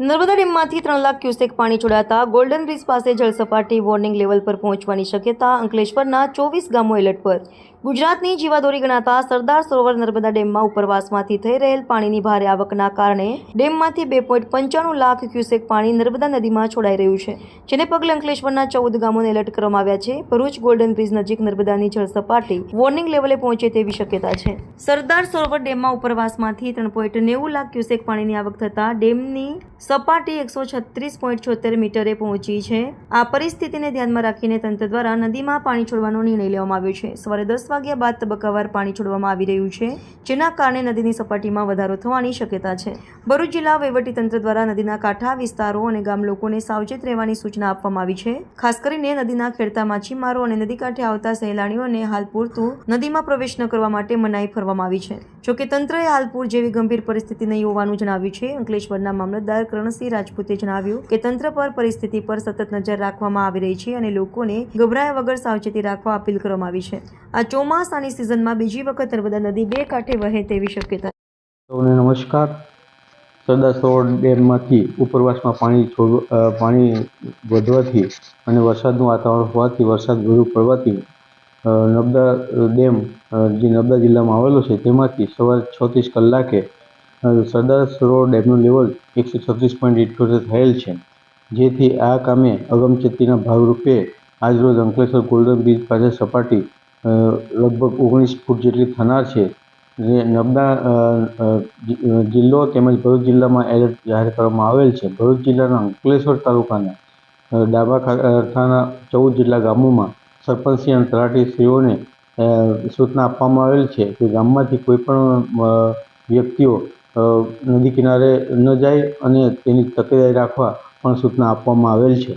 નર્મદા ડેમમાંથી ત્રણ લાખ ક્યુસેક પાણી છોડાતા ગોલ્ડન બ્રિજ પાસે જળસપાટી વોર્નિંગ લેવલ પર પહોંચવાની શક્યતા અંકલેશ્વરના ચોવીસ ગામો એલર્ટ પર ગુજરાતની જીવાદોરી ગણાતા સરદાર સરોવર નર્મદા ડેમમાં ઉપરવાસમાંથી થઈ રહેલ પાણીની ભારે આવકના કારણે ડેમમાંથી બે પોઈન્ટ પંચાણું લાખ ક્યુસેક પાણી નર્મદા નદીમાં છોડાઈ રહ્યું છે, જેને પગલે અંકલેશ્વરના ચૌદ ગામોને એલર્ટ કરવામાં આવ્યા છે. ભરૂચ ગોલ્ડન બ્રિજ નજીક નર્મદાની જળસપાટી વોર્નિંગ લેવલે પહોંચે તેવી શક્યતા છે. સરદાર સરોવર ડેમમાં ઉપરવાસમાંથી ત્રણ પોઈન્ટ નેવું લાખ ક્યુસેક પાણીની આવક થતાં ડેમની સપાટી એકસો છત્રીસ પોઈન્ટ છોતેર મીટરે પહોંચી છે. આ પરિસ્થિતિને ધ્યાનમાં રાખીને તંત્ર દ્વારા નદીમાં પાણી છોડવાનો નિર્ણય લેવામાં આવ્યો છે. સવારે દસ વાગ્યા બાદ તબક્કાવાર પાણી છોડવામાં આવી રહ્યું છે, જેના કારણે નદીની સપાટીમાં વધારો થવાની શક્યતા છે. ભરૂચ જિલ્લા વહીવટીતંત્ર દ્વારા નદીના કાંઠા, વિસ્તારો અને ગામ લોકોને સાવચેત રહેવાની સૂચના આપવામાં આવી છે. ખાસ કરીને નદીના ખેડતા માછીમારો અને નદી કાંઠે આવતા સહેલાણીઓને હાલ પૂરતું નદીમાં પ્રવેશ ન કરવા માટે મનાઈ ફરવામાં આવી છે. જોકે તંત્રએ હાલ પૂર જેવી ગંભીર પરિસ્થિતિ નહીં હોવાનું જણાવ્યું છે. અંકલેશ્વરના મામલતદાર કરણસિંહ રાજપૂતે જણાવ્યું કે, તંત્ર પર પરિસ્થિતિ પર સતત નજર રાખવામાં આવી રહી છે અને લોકોને ગભરાયા વગર સાવચેતી રાખવા અપીલ કરવામાં આવી છે. આ ચોમાસાની સિઝનમાં બીજી વખત નર્મદા નદી બે કાંઠે વહે તેવી શક્યતા. સૌને નમસ્કાર. સરદાર સરોવર ડેમમાંથી ઉપરવાસમાં પાણી પાણી વધવાથી અને વરસાદનું વાતાવરણ હોવાથી વરસાદ વધુ પડવાથી નર્મદા ડેમ જે નર્મદા જિલ્લામાં આવેલો છે તેમાંથી સવારે છત્રીસ કલાકે સરદાર સરોવર ડેમનું લેવલ એકસો છત્રીસ પોઈન્ટ ઇઠ્યોતેર થયેલ છે. જેથી આ કામે અગમચેતીના ભાગરૂપે આજરોજ અંકલેશ્વર ગોલ્ડન બ્રિજ પાસે સપાટી લગભગ ઓગણીસ ફૂટ જેટલી થનાર છે. જે નર્મદા જિલ્લો તેમજ ભરૂચ જિલ્લામાં એલર્ટ જાહેર કરવામાં આવેલ છે. ભરૂચ જિલ્લાના અંકલેશ્વર તાલુકાના ડાબા કાંઠાના ચૌદ જેટલા ગામોમાં સરપંચશ્રી અને તલાટીશ્રીઓને સૂચના આપવામાં આવેલ છે કે ગામમાંથી કોઈપણ વ્યક્તિઓ નદી કિનારે ન જાય અને તેની તકેદારી રાખવા પણ સૂચના આપવામાં આવેલ છે.